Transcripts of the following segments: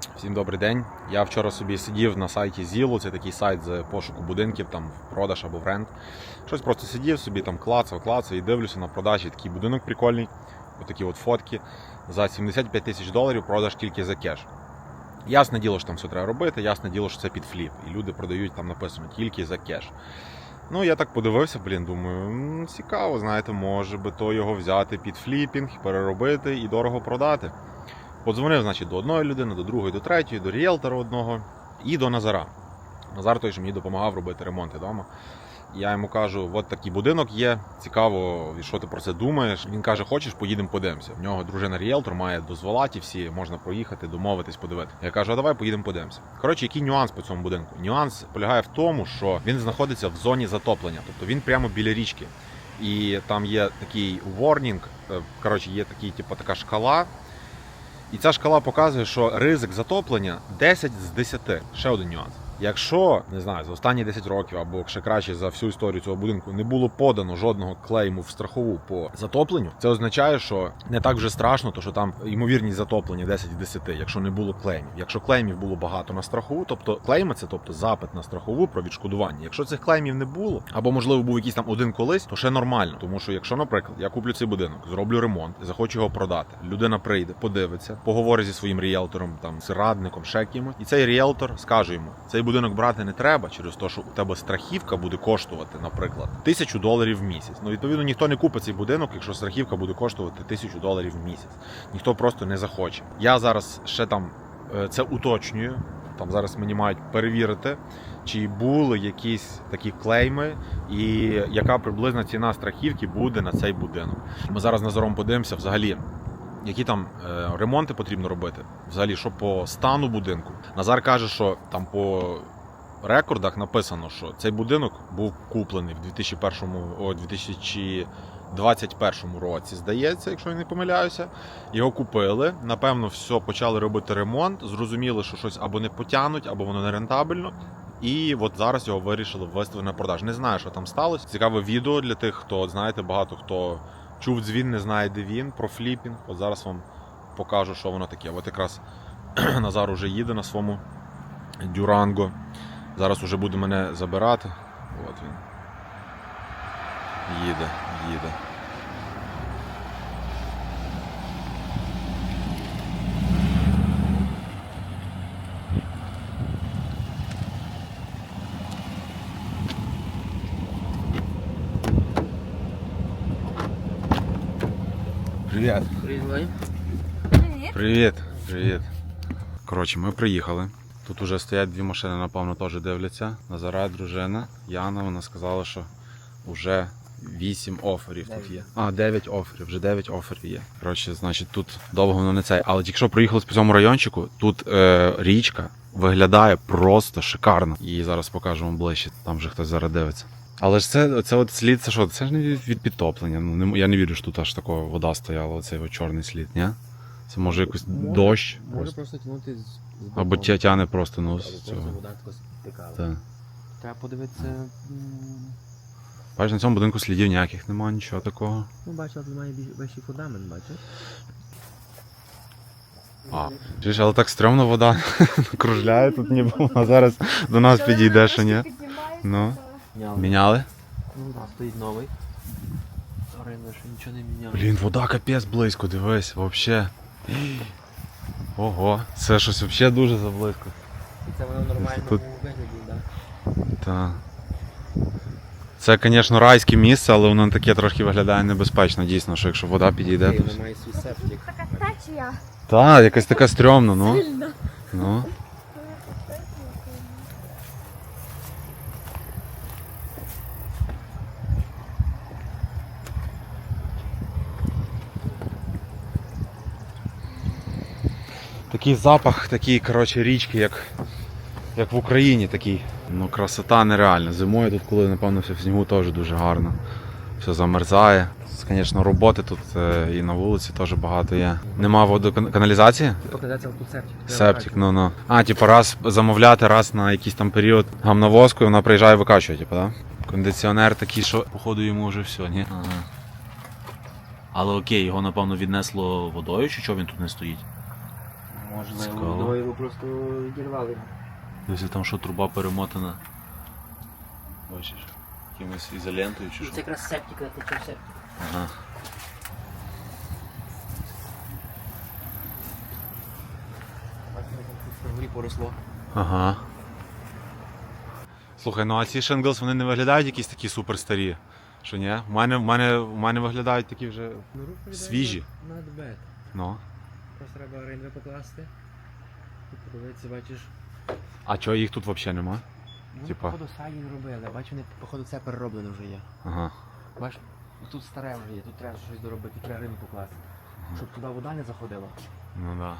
Всім добрий день. Я вчора собі сидів на сайті Zillow, це такий сайт з пошуку будинків там в продаж або в рент. Щось просто сидів собі, там клацав, клацав і дивлюся на продажі такий будинок прикольний. Отакі от фотки. За 75 тисяч доларів продаж тільки за кеш. Ясне діло, що там все треба робити, ясне діло, що це під фліп. І люди продають там написано тільки за кеш. Ну, я так подивився, блін, думаю, цікаво, знаєте, може би то його взяти під фліпінг, переробити і дорого продати. Подзвонив, значить, до одної людини, до другої, до третьої, до ріелтора одного і до Назара. Назар той, що мені допомагав робити ремонти вдома. Я йому кажу, от такий будинок є, цікаво, що ти про це думаєш. Він каже, хочеш, поїдемо подивимося. В нього дружина ріелтор має дозволати всі, можна проїхати, домовитись, подивитися. Я кажу, а давай поїдемо подивимося. Коротше, який нюанс по цьому будинку? Нюанс полягає в тому, що він знаходиться в зоні затоплення, тобто він прямо біля річки. І там є такий warning, е, коротше, є такий, типу, така шкала. І ця шкала показує, що ризик затоплення 10 з 10. Ще один нюанс. Якщо не знаю, за останні 10 років або ще краще за всю історію цього будинку не було подано жодного клейму в страхову по затопленню, це означає, що не так вже страшно, то що там ймовірність затоплення 10 з 10, якщо не було клеймів. Якщо клеймів було багато на страхову, тобто клейми це тобто запит на страхову про відшкодування. Якщо цих клеймів не було, або можливо був якийсь там один колись, то ще нормально. Тому що якщо, наприклад, я куплю цей будинок, зроблю ремонт, захочу його продати, людина прийде, подивиться, поговорить зі своїм ріелтором, там з радником, ще кимось, і цей ріелтор скаже йому: цей будинок брати не треба через те, що у тебе страхівка буде коштувати, наприклад, тисячу доларів в місяць. Ну відповідно ніхто не купить цей будинок, якщо страхівка буде коштувати тисячу доларів в місяць. Ніхто просто не захоче. Я зараз ще там е, це уточнюю. Там зараз мені мають перевірити, чи були якісь такі клейми, і яка приблизна ціна страхівки буде на цей будинок. Ми зараз Назаром подивимося взагалі. Які там е, ремонти потрібно робити? Взагалі, що по стану будинку? Назар каже, що там по рекордах написано, що цей будинок був куплений в 2001, о, 2021 році, здається, якщо я не помиляюся. Його купили. Напевно, все почали робити ремонт. Зрозуміли, що щось або не потягнуть, або воно не рентабельно. І от зараз його вирішили ввести на продаж. Не знаю, що там сталося. Цікаве відео для тих, хто знаєте, багато хто чув дзвін, не знає, де він про фліпінг. От зараз вам покажу, що воно таке. От якраз Назар уже їде на своєму Дюранго. Зараз уже буде мене забирати. От він. Їде, їде. Привіт. Привіт. Привіт, привіт. Коротше, ми приїхали. Тут уже стоять дві машини, напевно, теж дивляться. Назара, дружина, Яна, вона сказала, що вже 8 оферів тут є. А, 9 оферів, вже 9 оферів є. Коротше, значить, тут довго воно не цей. Але тільки що приїхали по цьому райончику, тут е, річка виглядає просто шикарно. І зараз покажу вам ближче, там вже хтось зараз дивиться. Але ж це, це от слід, це що? Це ж не від, підтоплення. Ну, не, я не вірю, що тут аж такого вода стояла, оцей от чорний слід, ні? Це може якось дощ. Може просто. просто тягнути з, з Або тя- тяне просто ну Або з просто цього. вода тако стикала. Та. Треба подивитися. Бачиш, на цьому будинку слідів ніяких немає, нічого такого. Ну, бачила, тут має вищий фундамент, бачиш? А, чуєш, але так стрьомно вода кружляє тут ніби вона зараз до нас підійде, що ні. Ну, Міняли. міняли? Ну, так, стоїть новий. Ринно, що нічого не міняли. Блін, вода капець близько, дивись, вообще. Ого, це щось взагалі дуже заблизько. І це воно в нормальному Тут- вигляді, так? Та. Це, звісно, райське місце, але воно таке трошки виглядає небезпечно, дійсно, що якщо вода підійде, Okay. має свій септик. Така течія. Та, якась така стрьомна, ну. Сильна. Ну. Такий запах, такий, коротше, річки, як, як в Україні такий. Ну, красота нереальна. Зимою тут, коли, напевно, все в снігу теж дуже гарно. Все замерзає. Звісно, роботи тут е, і на вулиці теж багато є. Нема водоканалізації? Показати тут септик. Септик, ну ну. А, типу, раз замовляти, раз на якийсь там період гамновозку, і вона приїжджає і викачує, типу, да? Кондиціонер такий, що походу йому вже все, ні? Ага. Але окей, його напевно віднесло водою, чи що він тут не стоїть? Можливо, ну його просто відірвали. Якщо там що труба перемотана. Бачиш, якимось ізолентою чи Це якраз септика, тече септика. Ага. Бачите, як тут горі поросло. Ага. Слухай, ну а ці Shingles, вони не виглядають якісь такі супер старі. Що ні? У мене, в мене, в мене виглядають такі вже. Ну, Свіжі. Not bad. Ну. Просто треба ринви покласти. І подивитися, бачиш. А чого їх тут взагалі нема? Ну, Типа? походу сайін робили, бачу, вони, походу, це перероблено вже є. Ага. Бачиш, тут старе вже є, тут треба щось доробити, треба ринку покласти. Щоб туди вода не заходила. Ну да.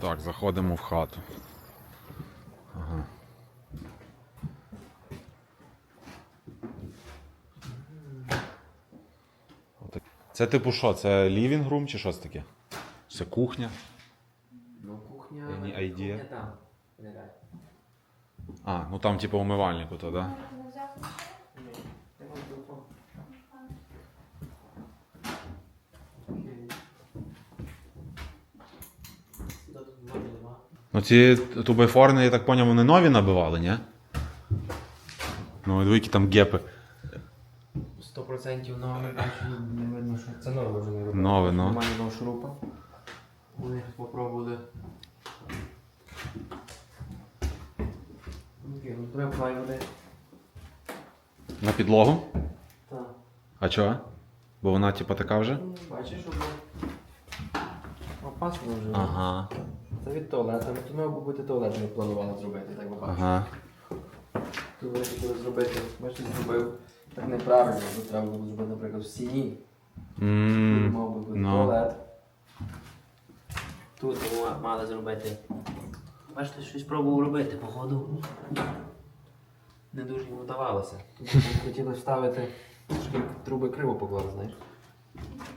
Так, заходимо в хату. Ага. Отак. Це типу що? Це living room чи що це таке? Це кухня? Ну, кухня. Any idea? Кухня там. виглядає. А, ну там типу умивальник ото, да? Ну ці тубайфорни, я так поняв, вони нові набивали, ні? Ну, які там гепи. 100% нове, не видно, що це нове вже не робили. Нове, ну. Немає нового шурупа. Вони попробували. Окей, ну треба плай води. На підлогу? Так. А чого? Бо вона типу така вже? Ну, Бачиш, що було. Опасно вже. Ага. Це від туалету. Ми тут мав би бути туалет, ми планували зробити, так би бачиш. Ага. Тут хотіли зробити, бачиш, зробив так неправильно. Тут треба було зробити, наприклад, в стіні. Тут Ммм. мав би бути ну. туалет. Тут ми мали зробити. Бачите, щось пробував робити, походу. Не дуже йому вдавалося. Тут ми хотіли вставити, трошки труби криво поклали, знаєш.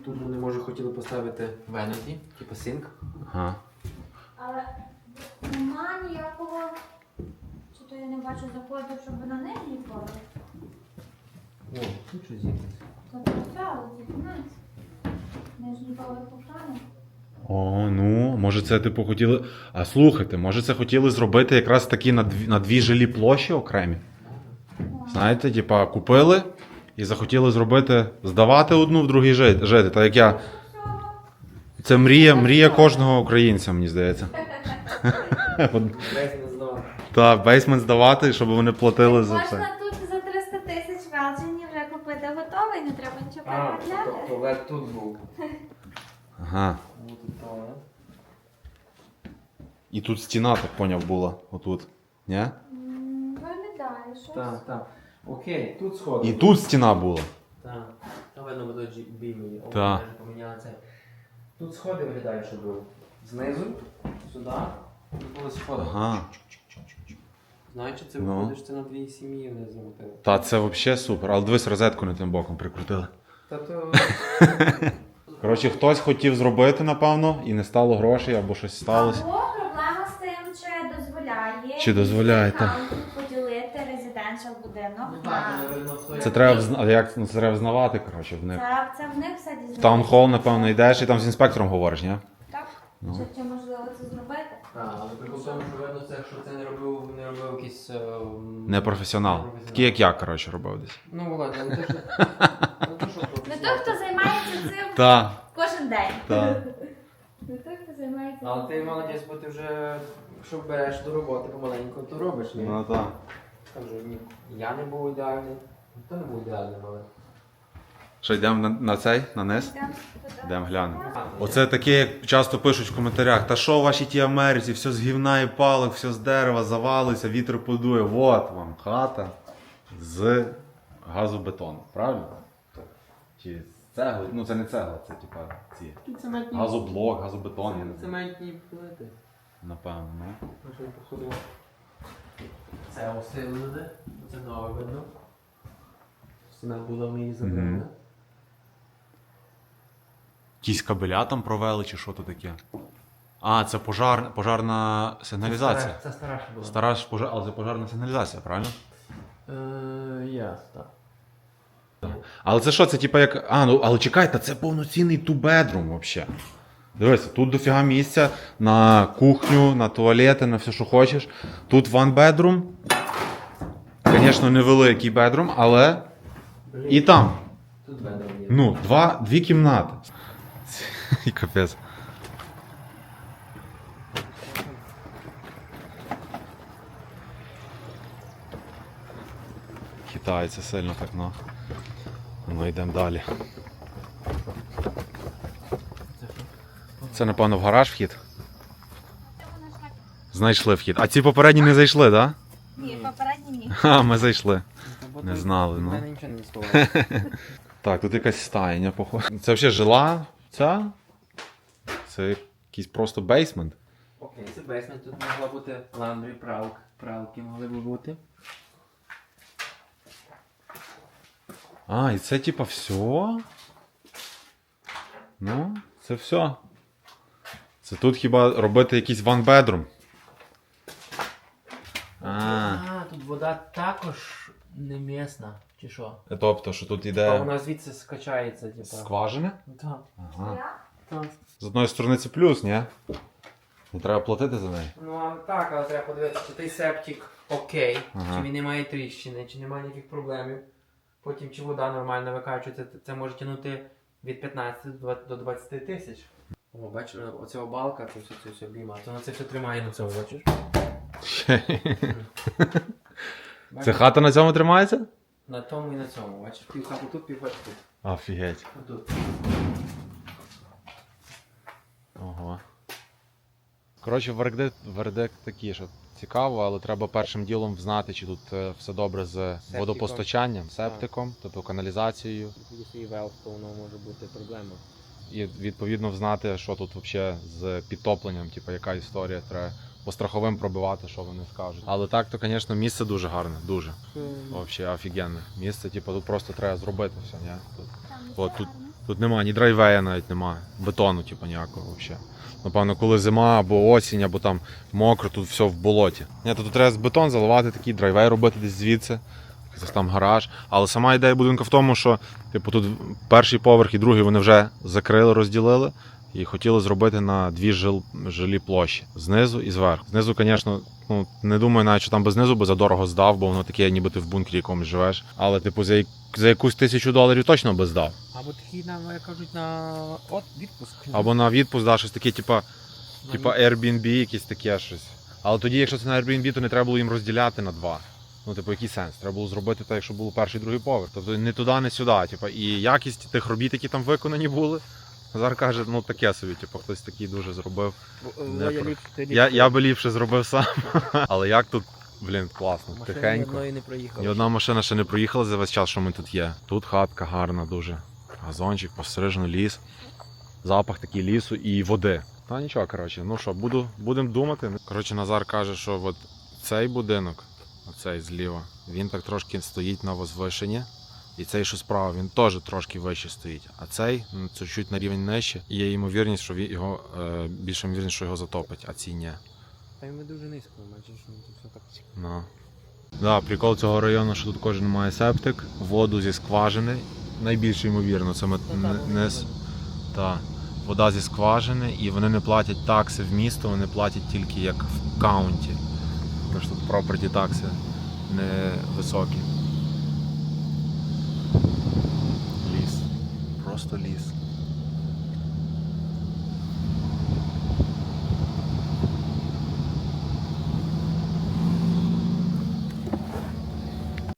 Тут вони, може, хотіли поставити венеті, типу синк. Ага. Але нема ніякого. Чи то я не бачу заходу, щоб на нижній поверх? О, тут щось є. Тобто. Нижній поверх охорони. О, ну, може це типу хотіли. А слухайте, може це хотіли зробити якраз такі на дві, на дві жилі площі окремі. Знаєте, типа купили і захотіли зробити, здавати одну в другій жити. жити. Так як я. Це мрія, мрія кожного українця, мені здається. Весь не здавав. Так, бейсмент здавати, щоб вони платили за це. Можна тут за 300 тисяч велджені вже купити готовий, не треба нічого А, переробляти. туалет тут був. Ага. Тут туалет. І тут стіна, так поняв, була. Отут. Ні? М, Виглядає щось. Так, так. Окей, тут сходи. І тут стіна була. Так. Там видно було бімі. Так. Поміняли це. Тут сходи виглядають, що був. Знизу, сюди. Тут були сходи. Ага. Знаєш, це Ну. виходить, що це на дві сім'ї вони замотили. Та це взагалі супер. Але дивись, розетку не тим боком прикрутили. Та то. Коротше, хтось хотів зробити, напевно, і не стало грошей або щось сталося. Або проблема з тим, чи дозволяє. Чи дозволяє, так. аккаунт поділити резиденшал будинок Ну на... так, Це треба взна... а як ну, це треба взнавати, коротше, в них. Це, це в них все В дізнається. таунхол, напевно, йдеш і там з інспектором говориш, ні? Так? Ну. Чи, чи можливо це зробити? Так, але прикол в тому, що видно, це, якщо це не робив, не робив якийсь. е, м, Непрофесіонал. Такий, як я, коротше, робив десь. Ну, Володя, не те, що. Не те, що Не професіонал. Той, хто займається цим Так. кожен день. Так. Не той, хто займається Але ти молодець, бо ти вже, якщо береш до роботи помаленьку, то робиш, ні? Ну так. Ні, я не був ідеальний, ніхто не був ідеальним, але. Що, йдемо на, на цей, на низ? Йдемо туди. Йдемо глянемо. Оце таке, як часто пишуть в коментарях, та що в вашій тій Америці, все з гівна і палок, все з дерева завалиться, вітер подує. Вот вам хата з газобетону, правильно? Чи цегли? Ну це не цегла, це типа ці. Цементні. Газоблок, газобетон, я не знаю. Цементні плити. Напевно, ну. Що я. Це осилене, це нове видно. Стіна була в неї закрита. Мгм. Якісь кабеля там провели, чи що то таке? А, це пожар, пожарна сигналізація. Це стара ще була. Стара ж пожар, але це пожарна сигналізація, правильно? Е, Яс, так. Але це що, це типа як. А, ну але чекай, та це повноцінний ту-бедрум взагалі. Дивися, тут дофіга місця на кухню, на туалети, на все, що хочеш. Тут one bedroom. Звісно, невеликий bedroom, але і там. Тут є. Ну, два, дві кімнати. І капець. Хитається сильно так, ну. Ну, йдемо далі. Це, напевно, в гараж вхід. Знайшли вхід. А ці попередні не зайшли, так? Ні, попередні ні. А, ми зайшли. Не знали, ну. нічого не. Так, тут якась стайня, походу. Це взагалі жила ця? Це якийсь просто бейсмент. Окей, це бейсмент, тут могла бути ландрі, пралк, пралки могли би бути. А, і це типа все? Ну, це все. Це тут хіба робити якийсь bedroom. А, А, тут вода також не місна, чи що? тобто, що тут А іде вона звідси скачається, типа. скважини? Так, Ага. Так. З одної сторони це плюс, ні? Не треба платити за неї. Ну а так, але треба подивитися, чи той септик окей, Ага. чи він не має тріщини, чи немає ніяких проблемів. Потім чи вода нормально викачується, це, це може тягнути від 15 до 20 тисяч. О, бачиш, оця балка, це все, це все обійма. То на це все тримає на цьому, бачиш? Це хата на цьому тримається? На тому і на цьому, бачиш, пів хати тут, пів хати тут. Офігеть. Отут. Ого. Коротше, вердикт, вердикт такий, що цікаво, але треба першим ділом знати, чи тут е, все добре з водопостачанням, септиком, тобто каналізацією. Якщо і велф, то воно може бути проблема. І відповідно знати, що тут взагалі з підтопленням, типу, яка історія, треба по страховим пробивати, що вони скажуть. Але так, то, звісно, місце дуже гарне, дуже. Взагалі офігенне. Місце, типу, тут просто треба зробити все, ні? Тут, Там От тут. Тут немає ні драйвея навіть немає, бетону, типу, ніякого взагалі. Напевно, коли зима або осінь, або там мокро, тут все в болоті. Ні, то тут треба бетон заливати такий драйвей робити десь звідси. Якийсь там гараж. Але сама ідея будинку в тому, що типу, тут перший поверх і другий вони вже закрили, розділили. І хотіли зробити на дві жил, жилі площі знизу і зверху. Знизу, звісно, ну не думаю, навіть що там би знизу би задорого здав, бо воно таке, ніби ти в бункері якомусь живеш. Але, типу, за, за якусь тисячу доларів точно би здав. Або такі нам, як кажуть, на от відпуск. Або на відпуск, да, щось таке, типа, типа Airbnb, якесь таке щось. Але тоді, якщо це на Airbnb, то не треба було їм розділяти на два. Ну, типу, який сенс? Треба було зробити так, якщо було перший другий поверх. Тобто не туди, не сюди. Типу, і якість тих робіт, які там виконані були. Назар каже, ну таке собі, типу, хтось такий дуже зробив. Не Володя про- ліпше, Я, я би ліпше зробив сам. Але як тут, блін, класно, Машина тихенько. одної не проїхала. Ні одна машина ще не проїхала за весь час, що ми тут є. Тут хатка гарна дуже. Газончик, пострижений ліс. Запах такий лісу і води. Та нічого, коротше, ну що, буду, будемо думати. Коротше, Назар каже, що от цей будинок, оцей зліва, він так трошки стоїть на возвишенні. І цей, що справа, він теж трошки вище стоїть. А цей ну, це чуть на рівень нижче. І є ймовірність, що його е, більше ймовірність, що його затопить, а ці ні. Та й ми дуже низько, бачиш, ну тут все так цікаво. Ну. Да, прикол цього району, що тут кожен має септик, воду зі скважини. Найбільше ймовірно, це ми не, та, вода зі скважини, і вони не платять такси в місто, вони платять тільки як в каунті. Тому що тут property такси не